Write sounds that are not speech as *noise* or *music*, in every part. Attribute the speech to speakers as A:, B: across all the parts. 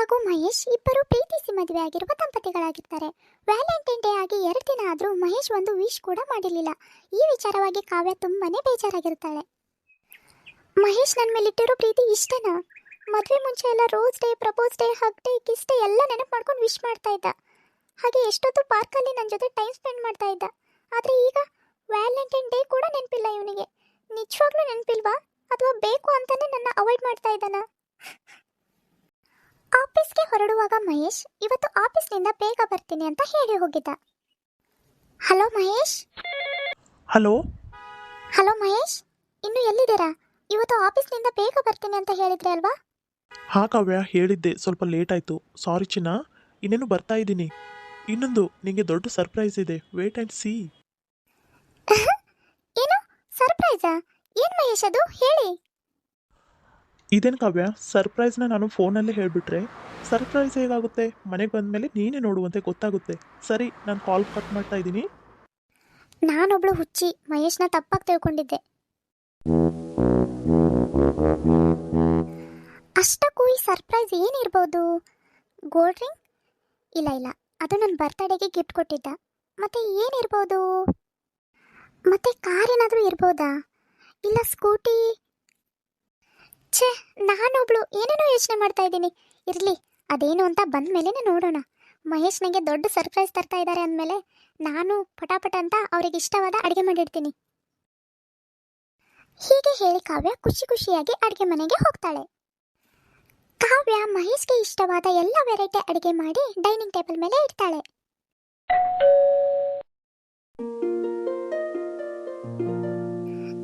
A: ಹಾಗೂ ಮಹೇಶ್ ಇಬ್ಬರು ಪ್ರೀತಿಸಿ ಮದುವೆ ಆಗಿರುವ ದಂಪತಿಗಳಾಗಿರ್ತಾರೆ ವ್ಯಾಲೆಂಟೈನ್ ಡೇ ಆಗಿ ಎರಡು ದಿನ ಆದರೂ ಮಹೇಶ್ ಒಂದು ವಿಶ್ ಕೂಡ ಮಾಡಿರಲಿಲ್ಲ. ಈ ವಿಚಾರವಾಗಿ ಕಾವ್ಯ ತುಂಬಾನೇ ಬೇಜಾರಾಗಿರ್ತಾಳೆ ಮಹೇಶ್ ನನ್ನ ಮೇಲಿಟ್ಟಿರೋ ಪ್ರೀತಿ ಇಷ್ಟನಾ? ಮದುವೆ ಮುಂಚೆ ಎಲ್ಲ rose day, propose day, hug day, kiss day ಎಲ್ಲ ನೆನಪು ಮಾಡ್ಕೊಂಡು ವಿಶ್ ಮಾಡ್ತಾ ಇದ್ದ. ಹಾಗೆ ಎಷ್ಟೊತ್ತು ಪಾರ್ಕಲ್ಲಿ ನನ್ನ ಜೊತೆ ಟೈಮ್ ಸ್ಪೆಂಡ್ ಮಾಡ್ತಾ ಇದ್ದ. ಆದರೆ ಈಗ ವ್ಯಾಲೆಂಟೈನ್ ಡೇ ಕೂಡ ನೆನಪಿಲ್ಲ ಇವನಿಗೆ. ನಿಜವಾಗ್ಲೂ ನೆನಪಿಲ್ವಾ? ಅಥವಾ ಬೇಕು ಅಂತಲೇ ನನ್ನ ಅವಾಯ್ಡ್ ಮಾಡ್ತಾ ಇದ್ದಾನ? ಆಫೀಸ್ಗೆ ಹೊರಡುವಾಗ ಮಹೇಶ್ ಇವತ್ತು ಆಫೀಸ್ನಿಂದ ಬೇಗ ಬರ್ತೀನಿ ಅಂತ ಹೇಳಿ ಹೋಗಿದ್ದ. Hello Mahesh?
B: Hello?
A: Hello Mahesh ಇನ್ನು ಎಲ್ಲಿದ್ದೀರಾ? ಇವತ್ತು ಆಫೀಸ್ನಿಂದ ಬೇಗ ಬರ್ತೀನಿ ಅಂತ ಹೇಳಿದ್ರೆ ಅಲ್ವಾ?
B: ಹಾ ಕಾವ್ಯ ಹೇಳಿದ್ದೆ. ಸ್ವಲ್ಪ ಲೇಟ್ ಆಯ್ತು. ಸಾರಿ ಚಿನ್ನ. ಇನ್ನೇನು ಬರ್ತಾ ಇದ್ದೀನಿ. ಇನ್ನೊಂದು ನಿಮಗೆ ದೊಡ್ಡ ಸರ್ಪ್ರೈಸ್ ಇದೆ. ವೇಟ್ ಆ್ಯಂಡ್ ಸಿ
A: ಏನು? ಸರ್ಪ್ರೈಸಾ ಏನ್ ಮಹೇಶ್ ಅದು? ಹೇಳಿ.
B: ಇದೇನು ಕಾವ್ಯ? ಸರ್ಪ್ರೈಸ್ನ ನಾನು ಫೋನಲ್ಲೇ ಹೇಳಿಬಿಟ್ರೆ. ಸರ್ಪ್ರೈಸ್ ಹೇಗಾಗುತ್ತೆ ಮನೆಗೆ ಬಂದಮೇಲೆ ನೀನೇ ನೋಡುವಂತೆ ಗೊತ್ತಾಗುತ್ತೆ. ಸರಿ, ನಾನು ಕಾಲ್ ಕಟ್ ಮಾಡ್ತಾ ಇದ್ದೀನಿ.
A: ನಾನೊಬ್ಳು ಹುಚ್ಚಿ, ಮಹೇಶ್ನ ತಪ್ಪಾಗಿ ತಿಳ್ಕೊಂಡಿದ್ದೆ. ಅಷ್ಟಕ್ಕೂ ಈ ಸರ್ಪ್ರೈಸ್ ಏನಿರ್ಬೋದು? ಗೋಲ್ಡ್ ರಿಂಗ್ ಇಲ್ಲ ಇಲ್ಲ. ಅದು ನನ್ನ ಬರ್ತಡೇಗೆ ಗಿಫ್ಟ್ ಕೊಟ್ಟಿದ್ದ. ಮತ್ತೆ ಏನಿರ್ಬೋದು? ಮತ್ತೆ ಕಾರ್ ಏನಾದರೂ ಇರ್ಬೋದಾ? ಇಲ್ಲ ಸ್ಕೂಟಿ ಛೇ, ನಾನೊಬ್ಳು ಏನೇನೋ ಯೋಚನೆ ಮಾಡ್ತಾ ಇದ್ದೀನಿ. ಇರಲಿ ಅದೇನು ಅಂತ ಬಂದ ನೋಡೋಣ. ಮಹೇಶ್ ನನಗೆ ದೊಡ್ಡ ಸರ್ಪ್ರೈಸ್ ತರ್ತಾ ಇದ್ದಾರೆ ಅಂದಮೇಲೆ ನಾನು ಪಟಾಪಟ ಅಂತ ಅವರಿಗೆ ಇಷ್ಟವಾದ ಅಡುಗೆ ಮಾಡಿಡ್ತೀನಿ. ಹೀಗೆ ಹೇಳಿ ಕಾವ್ಯ ಖುಷಿ ಖುಷಿಯಾಗಿ ಅಡುಗೆ ಮನೆಗೆ ಹೋಗ್ತಾಳೆ. ಕಾವ್ಯ ಮಹೇಶ್ಗೆ ಇಷ್ಟವಾದ ಎಲ್ಲ ವೆರೈಟಿ ಅಡುಗೆ ಮಾಡಿ ಡೈನಿಂಗ್ ಟೇಬಲ್ ಮೇಲೆ ಇಡ್ತಾಳೆ.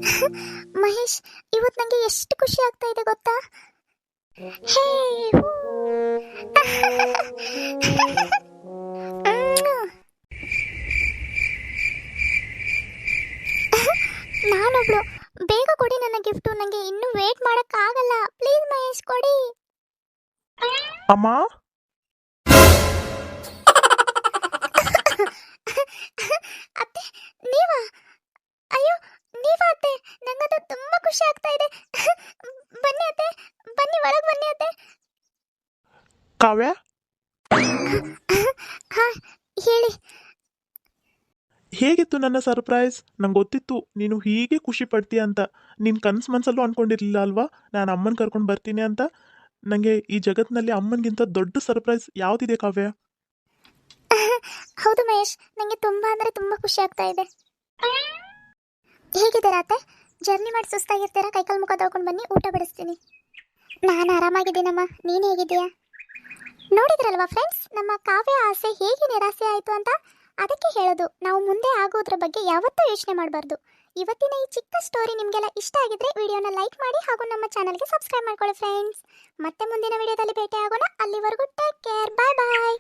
A: *laughs* ಮಹೇಶ್ ಇವತ್ತು ನನಗೆ ಎಷ್ಟು ಖುಷಿ ಆಗ್ತಾ ಇದೆ ಗೊತ್ತಾ. ನಾನೊಬ್ಳು ಬೇಗ ಕೊಡಿ ನನ್ನ ಗಿಫ್ಟು ನನಗೆ ಇನ್ನೂ ವೇಟ್ ಮಾಡೋಕ್ಕಾಗಲ್ಲ ಪ್ಲೀಸ್ ಮಹೇಶ್ ಕೊಡಿ
B: ಅಮ್ಮ ಕಾವ್ಯ?
A: ಹಾ ಹೇಳಿ.
B: ಹೇಗಿತ್ತು ನನ್ನ ಸರ್ಪ್ರೈಸ್? ನಂಗೆ ಗೊತ್ತಿತ್ತು ನೀನು ಹೀಗೆ ಖುಷಿ ಪಡ್ತೀಯ ಅಂತ. ನಿನ್ನ ಕನಸು ಮನಸ್ಸಲ್ಲೂ ಅನ್ಕೊಂಡಿರ್ಲಿಲ್ಲ ಅಲ್ವಾ? ನಾನು ಅಮ್ಮನ ಕರ್ಕೊಂಡು ಬರ್ತೀನಿ ಅಂತ. ನನಗೆ ಈ ಜಗತ್ತಿನಲ್ಲಿ ಅಮ್ಮನಿಗಿಂತ ದೊಡ್ಡ ಸರ್ಪ್ರೈಸ್ ಯಾವುದಿದೆ ಕಾವ್ಯ?
A: ಹೌದು ಮಹೇಶ್ ನನಗೆ ತುಂಬ ಅಂದರೆ ತುಂಬ ಖುಷಿ ಆಗ್ತಾ ಇದೆ. ಹೇಗಿದ್ದೀರಾ ಅತ್ತೆ? ಜರ್ನಿ ಮಾಡಿ ಸುಸ್ತಾಗಿರ್ತೀರಾ? ಕೈಕಾಲು ಮುಖ ತೊಳ್ಕೊಂಡು ಬನ್ನಿ ಊಟ ಬಿಡಿಸ್ತೀನಿ. ನಾನು ಆರಾಮಾಗಿದ್ದೀನಮ್ಮ. ನೀನು ಹೇಗಿದ್ದೀಯಾ? ನೋಡಿದ್ರಲ್ವಾ ಫ್ರೆಂಡ್ಸ್ ನಮ್ಮ ಕಾವ್ಯ ಆಸೆ ಹೇಗೆ ನಿರಾಸೆ ಆಯಿತು ಅಂತ? ಅದಕ್ಕೆ ಹೇಳೋದು, ನಾವು ಮುಂದೆ ಆಗೋದ್ರ ಬಗ್ಗೆ ಯಾವತ್ತೂ ಯೋಚನೆ ಮಾಡಬಾರ್ದು. ಇವತ್ತಿನ ಈ ಚಿಕ್ಕ ಸ್ಟೋರಿ ನಿಮಗೆಲ್ಲ ಇಷ್ಟ ಆಗಿದ್ರೆ ವಿಡಿಯೋನ ಲೈಕ್ ಮಾಡಿ ಹಾಗೂ ನಮ್ಮ ಚಾನಲ್ಗೆ ಸಬ್ಸ್ಕ್ರೈಬ್ ಮಾಡ್ಕೊಳ್ಳಿ ಫ್ರೆಂಡ್ಸ್ ಮತ್ತೆ ಮುಂದಿನ ವಿಡಿಯೋದಲ್ಲಿ ಭೇಟಿ ಆಗೋಣ ಅಲ್ಲಿವರೆಗೂ ಟೇಕ್ ಕೇರ್ ಬಾಯ್ ಬಾಯ್